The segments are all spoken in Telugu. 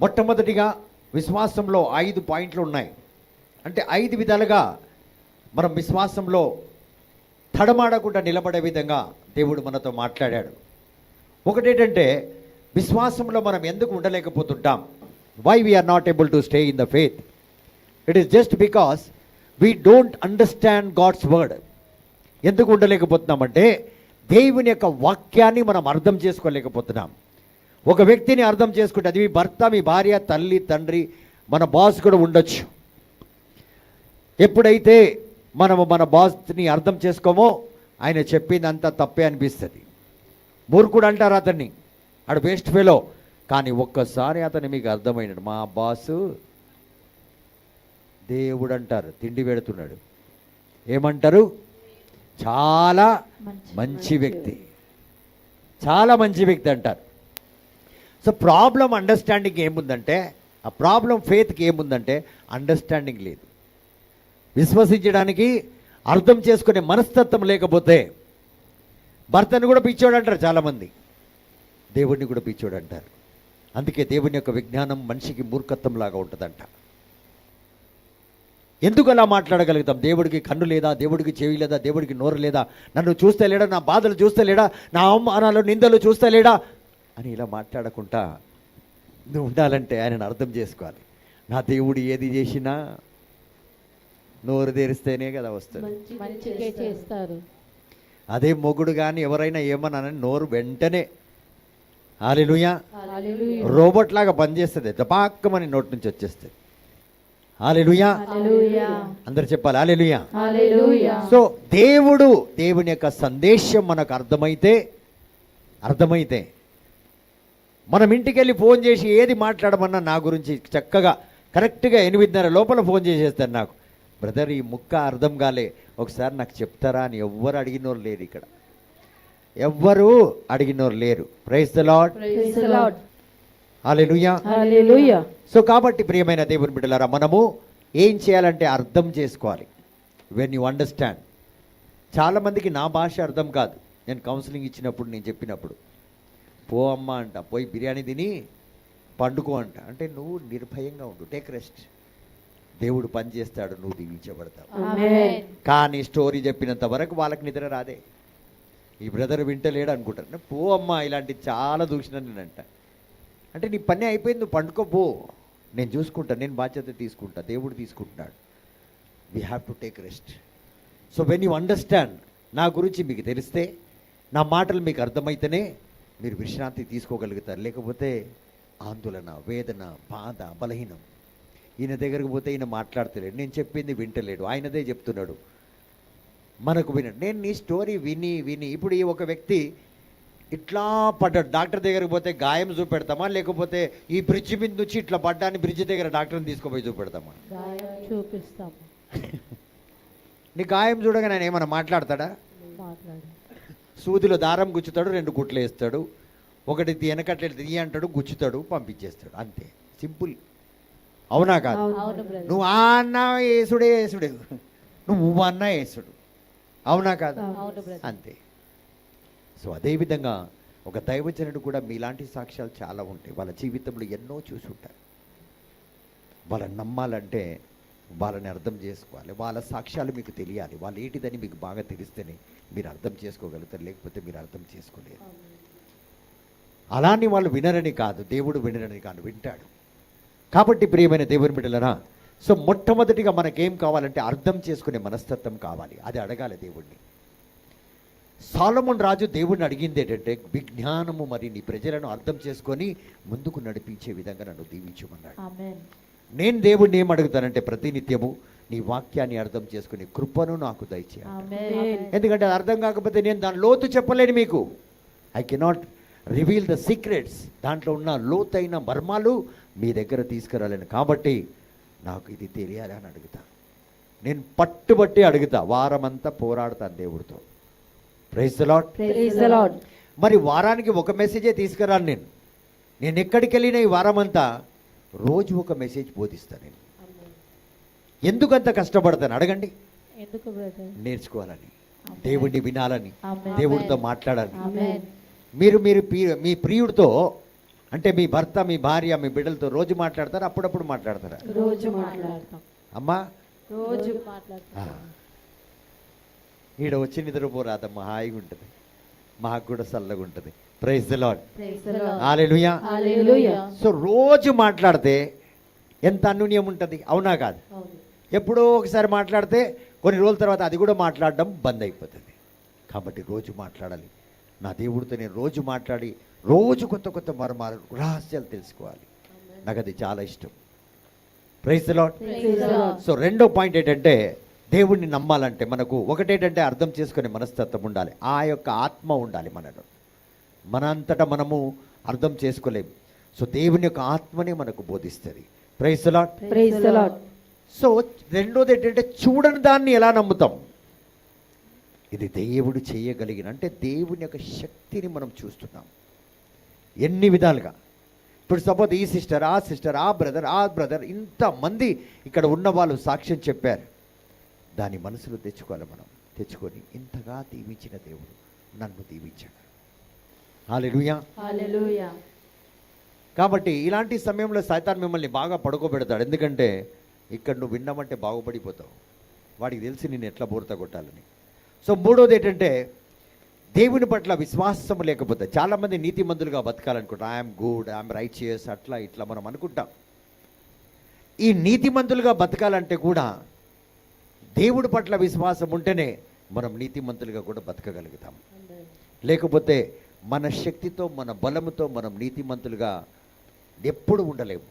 మొట్టమొదటిగా విశ్వాసంలో ఐదు పాయింట్లు ఉన్నాయి. అంటే ఐదు విధాలుగా మనం విశ్వాసంలో తడమాడకుండా నిలబడే విధంగా దేవుడు మనతో మాట్లాడాడు. ఒకటేంటంటే విశ్వాసంలో మనం ఎందుకు ఉండలేకపోతుంటాం? Why we are not able to stay in the faith it is just because we don't understand God's word ఎందుకు ఉండలేకపోతున్నామంటే దేవుని యొక్క వాక్యాన్ని మనం అర్థం చేసుకోలేకపోతున్నాం. ఒక వ్యక్తిని అర్థం చేసుకుంటే అది మీ భర్త మీ భార్య తల్లి తండ్రి మన బాస్ కూడా ఉండొచ్చు. ఎప్పుడైతే మనము మన బాస్ని అర్థం చేసుకోమో ఆయన చెప్పిందంతా తప్పే అనిపిస్తుంది. మూర్ఖుడు అంటారు అతన్ని. ఆడు వేస్ట్ ఫెలో కానీ ఒక్కసారి అతను మీకు అర్థమైనాడు మా బాసు దేవుడు అంటారు తిండి పెడుతున్నాడు. ఏమంటారు? చాలా మంచి వ్యక్తి. చాలా మంచి వ్యక్తి అంటారు. సో ప్రాబ్లం అండర్స్టాండింగ్ ఏముందంటే ఆ ప్రాబ్లం ఫేత్కి ఏముందంటే అండర్స్టాండింగ్ లేదు. విశ్వసించడానికి అర్థం చేసుకునే మనస్తత్వం లేకపోతే భర్తను కూడా పిచ్చోడు అంటారు చాలామంది. దేవుడిని కూడా పిచ్చోడు అంటారు. అందుకే దేవుని యొక్క విజ్ఞానం మనిషికి మూర్ఖత్వం లాగా ఉంటుందంట. ఎందుకు అలా మాట్లాడగలుగుతాం? దేవుడికి కన్ను లేదా? దేవుడికి చెవి లేదా? దేవుడికి నోరు లేదా? నన్ను చూస్తే లేడా? నా బాధలు చూస్తే లేడా? నా అవమానాలు నిందలు చూస్తే లేడా? అని ఇలా మాట్లాడకుండా నువ్వు ఉండాలంటే ఆయనను అర్థం చేసుకోవాలి. నా దేవుడు ఏది చేసినా నోరు తెరిస్తేనే కదా వస్తుంది. అదే మొగుడు కానీ ఎవరైనా ఏమన్నానని నోరు వెంటనే. హల్లెలూయా. రోబోట్ లాగా పనిచేస్తుంది. దపాక్కమని నోటి నుంచి వచ్చేస్తుంది. హల్లెలూయా. అందరు చెప్పాలి హల్లెలూయా. సో దేవుడు దేవుని యొక్క సందేశం మనకు అర్థమైతే అర్థమైతే మనం ఇంటికి వెళ్ళి ఫోన్ చేసి ఏది మాట్లాడమన్నా నా గురించి చక్కగా కరెక్ట్గా ఎనిమిదిన్నర లోపల ఫోన్ చేసేస్తారు నాకు. బ్రదర్ ఈ ముక్క అర్థం కాలే. ఒకసారి నాకు చెప్తారా అని ఎవ్వరు అడిగినోరు లేరు ఇక్కడ. ఎవ్వరు అడిగినోరు లేరు. Praise the Lord Praise the Lord. Hallelujah hallelujah. So కాబట్టి ప్రియమైన దేవుని బిడ్డలారా మనము ఏం చేయాలంటే అర్థం చేసుకోవాలి. వెన్ యూ అండర్స్టాండ్ చాలామందికి నా భాష అర్థం కాదు. నేను కౌన్సిలింగ్ ఇచ్చినప్పుడు నేను చెప్పినప్పుడు. పో అమ్మ అంట. పోయి బిర్యానీ తిని పండుకో అంట. అంటే నువ్వు నిర్భయంగా ఉండు. టేక్ రెస్ట్ దేవుడు పని చేస్తాడు నువ్వు దీవించబడతావు. కానీ స్టోరీ చెప్పినంత వరకు వాళ్ళకి నిద్ర రాదే. ఈ బ్రదర్ వింటలేడు అనుకుంటారు. "నా పో అమ్మా ఇలాంటి చాలా చూసిన నేనంట అంటే. నీ పని అయిపోయింది నువ్వు పండుకో పో. నేను చూసుకుంటా నేను బాధ్యత తీసుకుంటా దేవుడు తీసుకుంటున్నాడు. We have to take rest so when you understand నా గురించి మీకు తెలిస్తే నా మాటలు మీకు అర్థమైతేనే మీరు విశ్రాంతి తీసుకోగలుగుతారు. లేకపోతే ఆందోళన వేదన బాధ బలహీనం. ఈయన దగ్గరకు పోతే ఈయన మాట్లాడతలేడు. నేను చెప్పింది వింటలేడు. ఆయనదే చెప్తున్నాడు. మనకు వినండి నేను నీ స్టోరీ విని విని ఇప్పుడు ఈ ఒక వ్యక్తి ఇట్లా పడ్డాడు. డాక్టర్ దగ్గరికి పోతే గాయం చూపెడతామా? లేకపోతే ఈ బ్రిడ్జ్ మీద నుంచి ఇట్లా పడ్డాని బ్రిడ్జ్ దగ్గర డాక్టర్ని తీసుకుపోయి చూపెడతామా? గాయం చూపిస్తాము. నీ గాయం చూడగానే ఆయన ఏమైనా మాట్లాడతాడా? మాట్లాడు. సూదిలో దారం గుచ్చుతాడు రెండు గుట్లు వేస్తాడు. ఒకటి వెనకట్ల తీయ అంటాడు గుచ్చుతాడు పంపించేస్తాడు. అంతే. సింపుల్. అవునా కాదు? అవును. బ్రదర్. నువ్వు ఆ అన్న యేసుడే యేసుడే. నువ్వు అన్న యేసుడు. అవునా కాదు? అవును. బ్రదర్. అంతే. సో అదేవిధంగా ఒక దైవజనుడు కూడా మీలాంటి సాక్ష్యాలు చాలా ఉంటాయి. వాళ్ళ జీవితంలో ఎన్నో చూసి ఉంటారు. వాళ్ళని నమ్మాలంటే వాళ్ళని అర్థం చేసుకోవాలి. వాళ్ళ సాక్ష్యాలు మీకు తెలియాలి. వాళ్ళు ఏంటిదని మీకు బాగా తెలిస్తేనే మీరు అర్థం చేసుకోగలుగుతారు. లేకపోతే మీరు అర్థం చేసుకోలేరు. అలాని వాళ్ళు వినరని కాదు. దేవుడు వినరని కాదు. వింటాడు. కాబట్టి ప్రియమైన దేవుని బిడ్డలరా సో మొట్టమొదటిగా మనకేం కావాలంటే అర్థం చేసుకునే మనస్తత్వం కావాలి. అది అడగాలి దేవుణ్ణి. సాలమన్ రాజు దేవుణ్ణి అడిగింది ఏంటంటే విజ్ఞానము మరి నీ ప్రజలను అర్థం చేసుకొని ముందుకు నడిపించే విధంగా నన్ను దీవించమన్నాడు. నేను దేవుణ్ణి ఏం అడుగుతానంటే ప్రతినిత్యము నీ వాక్యాన్ని అర్థం చేసుకునే కృపను నాకు దయచేయాలి ఎందుకంటే అది అర్థం కాకపోతే నేను దాని లోతు చెప్పలేను మీకు. I cannot reveal the secrets దాంట్లో ఉన్న లోతైన మర్మాలు మీ దగ్గర తీసుకురాలేను. కాబట్టి నాకు ఇది తెలియాలి అని అడుగుతా. నేను పట్టుబట్టి అడుగుతా. వారమంతా పోరాడతాను దేవుడితో. ప్రైజ్ లార్డ్ మరి వారానికి ఒక మెసేజే తీసుకురాను నేను. నేను ఎక్కడికి వెళ్ళిన ఈ వారమంతా రోజు ఒక మెసేజ్ బోధిస్తాను నేను. ఎందుకంత కష్టపడతాను? అడగండి. నేర్చుకోవాలని దేవుడిని వినాలని. దేవుడితో మాట్లాడాలి ఆమేన్. మీరు మీరు మీ ప్రియుడితో అంటే మీ భర్త మీ భార్య మీ బిడ్డలతో రోజు మాట్లాడతారా? అప్పుడప్పుడు మాట్లాడతారా? రోజు అమ్మా. రోజు ఈడ వచ్చి నిద్రపోరాదమ్మా. హాయిగా ఉంటుంది మాకు కూడా చల్లగా ఉంటుంది ప్రైజ్ లాడ్. సో రోజు మాట్లాడితే ఎంత అన్యూన్యం ఉంటుంది? అవునా కాదు. ఎప్పుడో ఒకసారి మాట్లాడితే కొన్ని రోజుల తర్వాత అది కూడా మాట్లాడడం బంద్ అయిపోతుంది. కాబట్టి రోజు మాట్లాడాలి. నా దేవుడితో నేను రోజు మాట్లాడి రోజు కొత్త కొత్త మర్మాలు రహస్యాలు తెలుసుకోవాలి. నాకు అది చాలా ఇష్టం. Praise Lord. సో రెండో పాయింట్ ఏంటంటే దేవుణ్ణి నమ్మాలంటే మనకు ఒకటేంటంటే అర్థం చేసుకునే మనస్తత్వం ఉండాలి. ఆ యొక్క ఆత్మ ఉండాలి మనలో. మనంతటా మనము అర్థం చేసుకోలేము సో దేవుని యొక్క ఆత్మనే మనకు బోధిస్తుంది. Praise Praise the Lord. So రెండోది ఏంటంటే చూడని దాన్ని ఎలా నమ్ముతాం? ఇది దేవుడు చేయగలిగిన అంటే దేవుని యొక్క శక్తిని మనం చూస్తున్నాం. ఎన్ని విధాలుగా. ఇప్పుడు సపోజ్ ఈ సిస్టర్ ఆ సిస్టర్ ఆ బ్రదర్ ఆ బ్రదర్ ఇంతమంది ఇక్కడ ఉన్న వాళ్ళు సాక్ష్యం చెప్పారు. దాని మనసులో తెచ్చుకోవాలి మనం. తెచ్చుకొని ఇంతగా దీవించిన దేవుడు నన్ను దీవించాడు. హాలెలూయా. కాబట్టి ఇలాంటి సమయంలో సైతాన్ మిమ్మల్ని బాగా పడుకోబెడతాడు. ఎందుకంటే ఇక్కడ నువ్వు విన్నామంటే బాగుపడిపోతావు. వాడికి తెలిసి నేను ఎట్లా బోర్త కొట్టాలని. సో మూడోది ఏంటంటే దేవుని పట్ల విశ్వాసం లేకపోతే చాలామంది నీతిమంతులుగా బతకాలనుకుంటాం ఐఎమ్ గుడ్ ఐఎమ్ రైట్ చేయస్ అట్లా ఇట్లా మనం అనుకుంటాం. ఈ నీతిమంతులుగా బతకాలంటే కూడా దేవుడి పట్ల విశ్వాసం ఉంటేనే మనం నీతిమంతులుగా కూడా బతకగలుగుతాం. లేకపోతే మన శక్తితో మన బలముతో మనం నీతిమంతులుగా ఎప్పుడు ఉండలేము.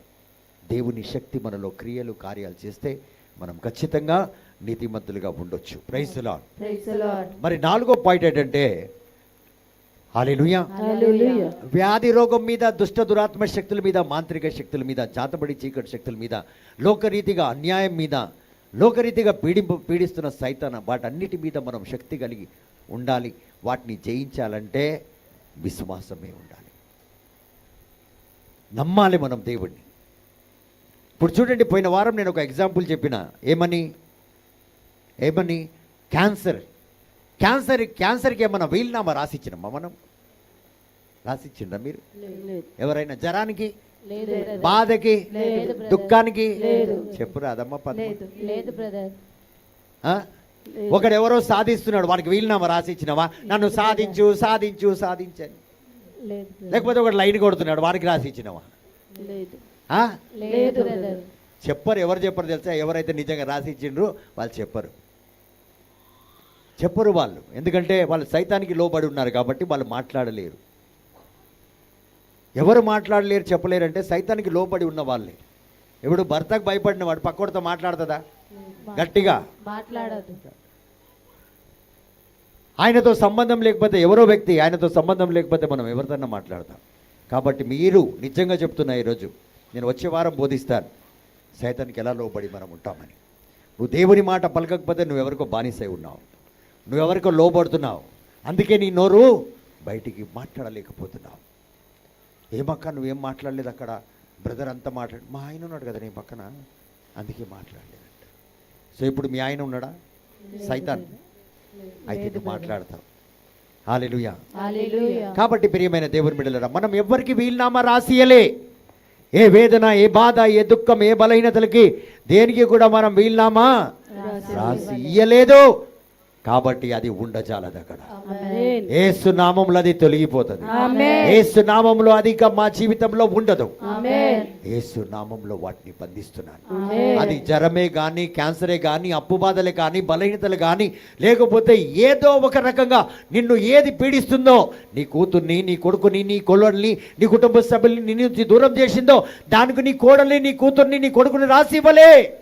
దేవుని శక్తి మనలో క్రియలు కార్యాలు చేస్తే మనం ఖచ్చితంగా నీతిమంతులుగా ఉండొచ్చు. Praise Lord Praise the Lord. మరి నాలుగో పాయింట్ ఏంటంటే. వ్యాధి రోగం మీద దుష్ట దురాత్మ శక్తుల మీద మాంత్రిక శక్తుల మీద జాతబడి చీకటి శక్తుల మీద లోకరీతిగా అన్యాయం మీద లోకరీతిగా పీడింపు పీడిస్తున్న సైతాన వాటన్నిటి మీద మనం శక్తి కలిగి ఉండాలి. వాటిని జయించాలంటే విశ్వాసమే ఉండాలి. నమ్మాలి మనం దేవుణ్ణి. ఇప్పుడు చూడండి పోయిన వారం నేను ఒక ఎగ్జాంపుల్ చెప్పిన. ఏమని? ఏమని? క్యాన్సర్. క్యాన్సర్ క్యాన్సర్కి ఏమన్నా వీలునామా రాసిచ్చినమ్మా మనం? రాసిచ్చిండ్రా మీరు. ఎవరైనా జ్వరానికి. బాధకి. దుఃఖానికి? లేదు. చెప్పు రాదమ్మా పద్మ. లేదు. లేదు బ్రదర్ ఆ? ఒకడు ఎవరో సాధిస్తున్నాడు. వాడికి వీలునామా రాసిచ్చినవా? నన్ను సాధించు సాధించు సాధించని. లేకపోతే ఒకడు లైన్ కొడుతున్నాడు. వాడికి రాసిచ్చినవా? లేదు. ఆ? లేదు బ్రదర్. చెప్పరు. ఎవరు చెప్పరు తెలుసా? ఎవరైతే నిజంగా రాసిచ్చిండ్రో వాళ్ళు చెప్పరు. చెప్పరు వాళ్ళు. ఎందుకంటే వాళ్ళు సైతానికి లోబడి ఉన్నారు కాబట్టి వాళ్ళు మాట్లాడలేరు. ఎవరు మాట్లాడలేరు చెప్పలేరు అంటే సైతానికి లోబడి ఉన్న వాళ్ళే. ఇప్పుడు భర్తకు భయపడిన వాడు పక్కోడితో మాట్లాడుతుందా? గట్టిగా. మాట్లాడదు. ఆయనతో సంబంధం లేకపోతే ఎవరో వ్యక్తి ఆయనతో సంబంధం లేకపోతే మనం ఎవరితోన్నా మాట్లాడతాం. కాబట్టి మీరు నిజంగా చెప్తున్నా ఈరోజు నేను వచ్చే వారం బోధిస్తాను సైతానికి ఎలా లోబడి మనం ఉంటామని. నువ్వు దేవుని మాట పలకకపోతే నువ్వెవరికో బానిసై ఉన్నావు. నువ్వెవరికో లోబడుతున్నావు. అందుకే నీ నోరు బయటికి మాట్లాడలేకపోతున్నావు. ఏమక్క నువ్వేం మాట్లాడలేదు అక్కడ? బ్రదర్ అంతా మాట్లాడు మా ఆయన ఉన్నాడు కదా నీ పక్కన? అందుకే మాట్లాడలేదంట సో ఇప్పుడు మీ ఆయన ఉన్నాడా? సైతాన్. అయితే నువ్వు మాట్లాడతావు. హాలెలుయా. కాబట్టి ప్రియమైన దేవుని బిడ్డలరా మనం ఎవ్వరికి వీలునామా రాసియలే. ఏ వేదన ఏ బాధ ఏ దుఃఖం ఏ బలహీనతలకి దేనికి కూడా మనం వీలునామా రాసి ఇయ్యలేదు కాబట్టి అది ఉండజాలదు అక్కడ. ఆమేన్. ఏసు నామంలో అది తొలగిపోతుంది. ఆమేన్. ఏసు నామంలో అది ఇక మా జీవితంలో ఉండదు. ఆమేన్. ఏసు నామంలో వాటిని బంధిస్తున్నాను. అది జ్వరమే కానీ క్యాన్సరే కానీ అప్పు బాధలే కానీ బలహీనతలు కానీ లేకపోతే ఏదో ఒక రకంగా నిన్ను ఏది పీడిస్తుందో నీ కూతుర్ని నీ కొడుకుని నీ కొడుల్ని నీ కుటుంబ సభ్యుల్ని నీ నుంచి దూరం చేసిందో దానికి నీ కోడల్ని నీ కూతుర్ని నీ కొడుకుని రాసి ఇవ్వలే.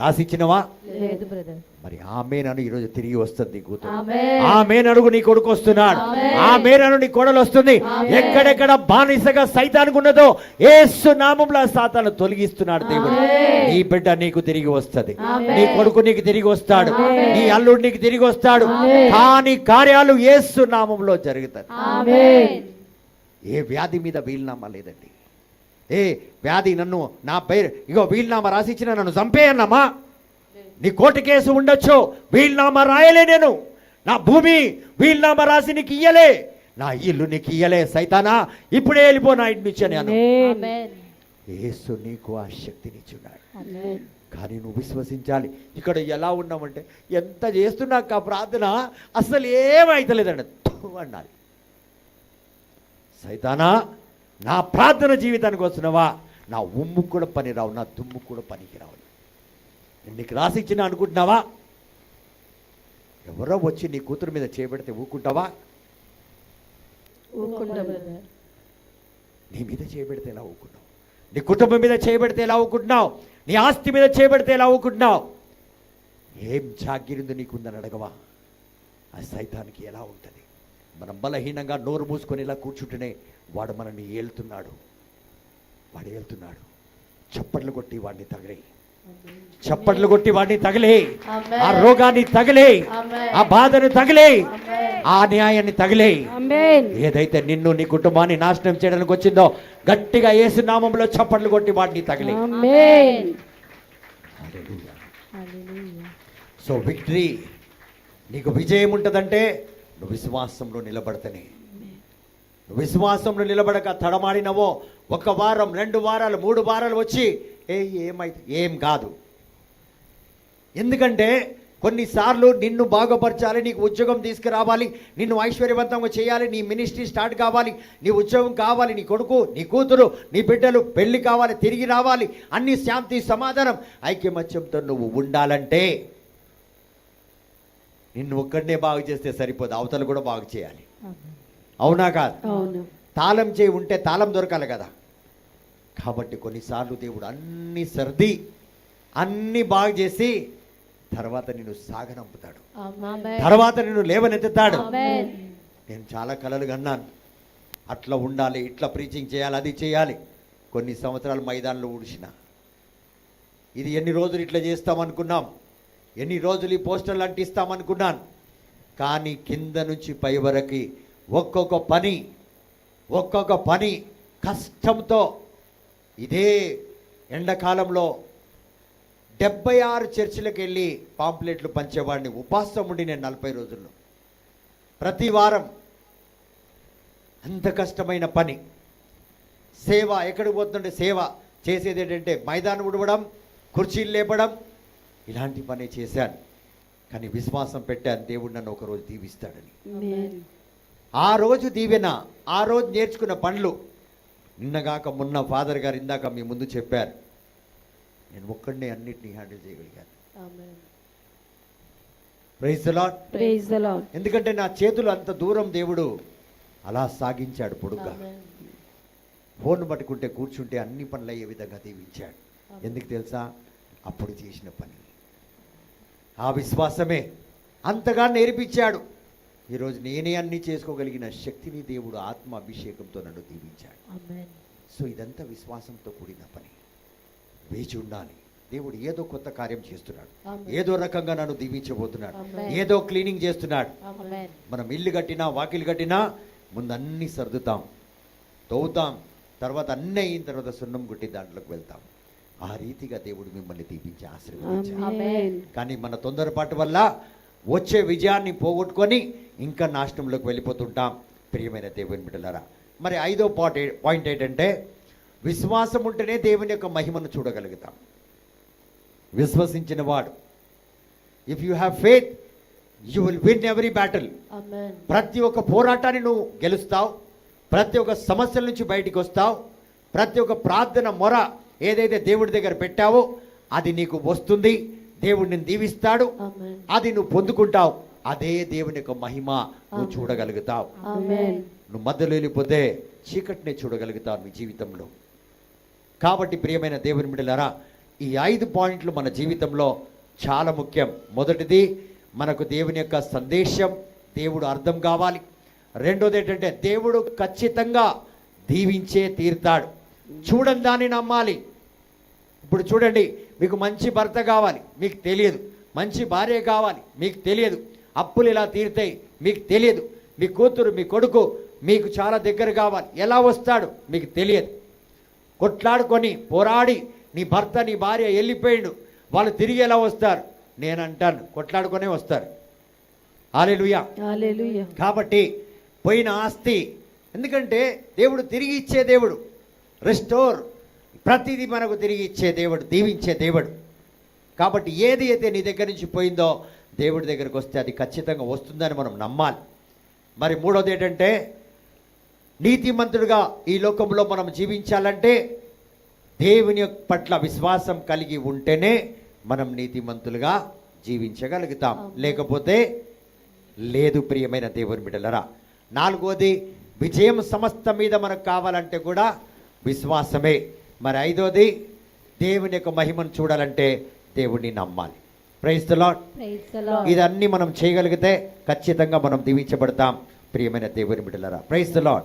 రాసిచ్చినవా? మరి ఆమెనను ఈరోజు తిరిగి వస్తుంది నీ కూతురు. ఆమేన్. ఆమె నడుగు నీ కొడుకు వస్తున్నాడు. ఆమె నన్ను నీ కొడలు వస్తుంది. ఎక్కడెక్కడ బానిసగా సైతానికి ఉన్నదో ఏసు నామంలో ఆ సాతాను తొలగిస్తున్నాడు దేవుడు. నీ బిడ్డ నీకు తిరిగి వస్తది. నీ కొడుకు నీకు తిరిగి వస్తాడు. నీ అల్లుడు నీకు తిరిగి వస్తాడు. కానీ కార్యాలు ఏసు నామంలో జరుగుతాయి. ఏ వ్యాధి మీద వీలునామా లేదండి. ఏ వ్యాధి నన్ను నా పేరు ఇగో వీలునామా రాసిచ్చిన నన్ను చంపేయన్నమా నీ కోర్టు కేసు ఉండొచ్చు వీలునామా రాయలే నేను. నా భూమి వీలునామా రాసి నీకు ఇయ్యలే. నా ఇల్లు నీకు ఇయ్యలే సైతానా. ఇప్పుడే వెళ్ళిపో నా ఇంటి నుంచి అని అను ఆమేన్ ఆమేన్ యేసు నీకు ఆ శక్తినిచ్చున్నాడు ఆమేన్ కానీ నువ్వు విశ్వసించాలి. ఇక్కడ ఎలా ఉన్నామంటే ఎంత చేస్తున్నాక ప్రార్థన అసలు ఏమైతలేదండి అన్నాలి సైతానా నా ప్రార్థన జీవితానికి వస్తున్నావా? నా ఉమ్ము కూడా పని రావు నా దుమ్ము కూడా పనికి రావు నేను నీకు రాసిచ్చిన అనుకుంటున్నావా? ఎవరో వచ్చి నీ కూతురు మీద చేపెడితే ఊకుంటావా? నీ మీద చేయబెడితే ఎలా ఊరుకున్నావు నీ కుటుంబం మీద చేయబెడితే ఎలా ఊరుకుంటున్నావు నీ ఆస్తి మీద చేయబెడితే ఎలా ఊరుకుంటున్నావు ఏం జాగిరిందో నీకుందని అడగవా? ఆ సైతానికి ఎలా ఉంటుంది? మనం బలహీనంగా నోరు మూసుకొని ఇలా కూర్చుంటేనే వాడు మనల్ని ఏలుతున్నాడు. వాడు ఏలుతున్నాడు. చప్పట్లు కొట్టి వాడిని తగిలే. చప్పట్లు కొట్టి వాడిని తగిలే. ఆ రోగాన్ని తగిలే. ఆ బాధను తగిలే. ఆ న్యాయాన్ని తగిలే. ఏదైతే నిన్ను నీ కుటుంబాన్ని నాశనం చేయడానికి వచ్చిందో గట్టిగా యేసు నామంలో చప్పట్లు కొట్టి వాడిని తగిలి. సో విక్టరీ నీకు విజయం ఉంటుందంటే నువ్వు విశ్వాసంలో నిలబడతనే. విశ్వాసంలో నిలబడక తడమాడినవో ఒక వారం రెండు వారాలు మూడు వారాలు వచ్చి ఏ ఏమైతే ఏం కాదు. ఎందుకంటే కొన్నిసార్లు నిన్ను బాగుపరచాలి నీకు ఉద్యోగం తీసుకురావాలి నిన్ను ఐశ్వర్యవంతంగా చేయాలి నీ మినిస్ట్రీ స్టార్ట్ కావాలి నీ ఉద్యోగం కావాలి నీ కొడుకు నీ కూతురు నీ బిడ్డలు పెళ్ళి కావాలి తిరిగి రావాలి అన్ని శాంతి సమాధానం ఐక్యమత్యంతో నువ్వు ఉండాలంటే నిన్ను ఒక్కడనే బాగు చేస్తే సరిపోదు అవతల కూడా బాగు చేయాలి. అవునా. కాదు? తాళం చేయి ఉంటే తాళం దొరకాలి కదా. కాబట్టి కొన్నిసార్లు దేవుడు అన్ని సర్ది అన్ని బాగు చేసి తర్వాత నిన్ను సాగనంపుతాడు. తర్వాత నిన్ను లేవనెత్తుతాడు. నేను చాలా కలలు కన్నాను. అట్లా ఉండాలి ఇట్లా ప్రీచింగ్ చేయాలి అది చేయాలి. కొన్ని సంవత్సరాలు మైదానంలో ఊడిసిన ఇది ఎన్ని రోజులు ఇట్లా చేస్తామనుకున్నాం? ఎన్ని రోజులు ఈ పోస్టర్లు అంటిస్తామనుకున్నాను కానీ కింద నుంచి పై వరకు ఒక్కొక్క పని ఒక్కొక్క పని కష్టంతో ఇదే ఎండాకాలంలో డెబ్బై ఆరు చర్చిలకు వెళ్ళి పాంప్లెట్లు పంచేవాడిని. ఉపాసం ఉండి నేను నలభై రోజుల్లో. ప్రతి వారం అంత కష్టమైన పని. సేవ ఎక్కడికి పోతుంటే సేవ చేసేది ఏంటంటే మైదానం ఉడవడం కుర్చీలు లేపడం ఇలాంటి పని చేశాను. కానీ విశ్వాసం పెట్టాను దేవుడు నన్ను ఒకరోజు దీవిస్తాడని. ఆ రోజు దీవెన ఆ రోజు నేర్చుకున్న పనులు. నిన్నగాక మొన్న ఫాదర్ గారు ఇందాక మీ ముందు చెప్పారు. నేను ఒక్కడినే అన్నిటినీ హ్యాండిల్ చేయగలిగాను. ప్రైజ్ లాడ్ ప్రైజ్ ఎందుకంటే నా చేతులు అంత దూరం దేవుడు అలా సాగించాడు పొడుగ్గా. ఫోన్ పట్టుకుంటే కూర్చుంటే అన్ని పనులు అయ్యే విధంగా దీవించాడు. ఎందుకు తెలుసా? అప్పుడు చేసిన పని. ఆ విశ్వాసమే. అంతగా నేర్పించాడు. ఈరోజు నేనే అన్ని చేసుకోగలిగిన శక్తిని దేవుడు ఆత్మ అభిషేకంతో నన్ను దీవించాడు. సో ఇదంతా విశ్వాసంతో కూడిన పని. వేచి ఉండాలి. దేవుడు ఏదో కొత్త కార్యం చేస్తున్నాడు. ఏదో రకంగా నన్ను దీవించబోతున్నాడు. ఏదో క్లీనింగ్ చేస్తున్నాడు. మనం ఇల్లు కట్టినా వాకిలు కట్టినా ముందు అన్నీ సర్దుతాం. తవ్వుతాం. తర్వాత అన్నీ అయిన తర్వాత సున్నం కొట్టి దాంట్లోకి వెళ్తాం. ఆ రీతిగా దేవుడు మిమ్మల్ని దీపించి ఆశీర్వదించాడు. ఆమేన్ కానీ మన తొందరపాటు వల్ల వచ్చే విజయాన్ని పోగొట్టుకొని ఇంకా నాశనంలోకి వెళ్ళిపోతుంటాం. ప్రియమైన దేవుని బిడ్డలారా మరి ఐదో పాయింట్ పాయింట్ ఏంటంటే విశ్వాసం ఉంటేనే దేవుని యొక్క మహిమను చూడగలుగుతాం. విశ్వసించిన వాడు. If you have faith you will win every battle amen. ప్రతి ఒక్క పోరాటాన్ని నువ్వు గెలుస్తావు. ప్రతి ఒక్క సమస్యల నుంచి బయటికి వస్తావు. ప్రతి ఒక్క ప్రార్థన మొర ఏదైతే దేవుడి దగ్గర పెట్టావో అది నీకు వస్తుంది. దేవుడు నిన్ను దీవిస్తాడు. అది నువ్వు పొందుకుంటావు. అదే దేవుని యొక్క మహిమ నువ్వు చూడగలుగుతావు. నువ్వు మధ్యలో వెళ్ళిపోతే చీకటిని చూడగలుగుతావు నీ జీవితంలో. కాబట్టి ప్రియమైన దేవుని బిడ్డలారా ఈ ఐదు పాయింట్లు మన జీవితంలో చాలా ముఖ్యం. మొదటిది మనకు దేవుని యొక్క సందేశం దేవుడు అర్థం కావాలి. రెండోది ఏంటంటే దేవుడు ఖచ్చితంగా దీవించే తీరుతాడు. చూడని దాన్ని నమ్మాలి. ఇప్పుడు చూడండి మీకు మంచి భర్త కావాలి మీకు తెలియదు. మంచి భార్య కావాలి మీకు తెలియదు. అప్పులు ఇలా తీరుతాయి మీకు తెలియదు. మీ కూతురు మీ కొడుకు మీకు చాలా దగ్గర కావాలి. ఎలా వస్తాడు? మీకు తెలియదు. కొట్లాడుకొని పోరాడి నీ భర్త నీ భార్య వెళ్ళిపోయిండు. వాళ్ళు తిరిగి ఎలా వస్తారు? నేను అంటాను కొట్లాడుకొనే వస్తారు. ఆలెలుయా కాబట్టి పోయిన ఆస్తి ఎందుకంటే దేవుడు తిరిగి ఇచ్చే దేవుడు. రెస్టోర్ ప్రతిదీ మనకు తిరిగి ఇచ్చే దేవుడు దీవించే దేవుడు. కాబట్టి ఏది అయితే నీ దగ్గర నుంచి పోయిందో దేవుడి దగ్గరకు వస్తే అది ఖచ్చితంగా వస్తుందని మనం నమ్మాలి. మరి మూడోది ఏంటంటే నీతిమంతుడుగా ఈ లోకంలో మనం జీవించాలంటే దేవుని పట్ల విశ్వాసం కలిగి ఉంటేనే మనం నీతిమంతులుగా జీవించగలుగుతాం. లేకపోతే లేదు ప్రియమైన దేవుని బిడ్డలరా. నాలుగోది విజయం సమస్త మీద మనకు కావాలంటే కూడా విశ్వాసమే. మరి ఐదోది దేవుని యొక్క మహిమను చూడాలంటే దేవుడిని నమ్మాలి. ప్రైజ్ ద లాడ్ ఇదన్నీ మనం చేయగలిగితే ఖచ్చితంగా మనం దీవించబడతాం. ప్రియమైన దేవుని బిడ్డలరా ప్రైజ్ ద లాడ్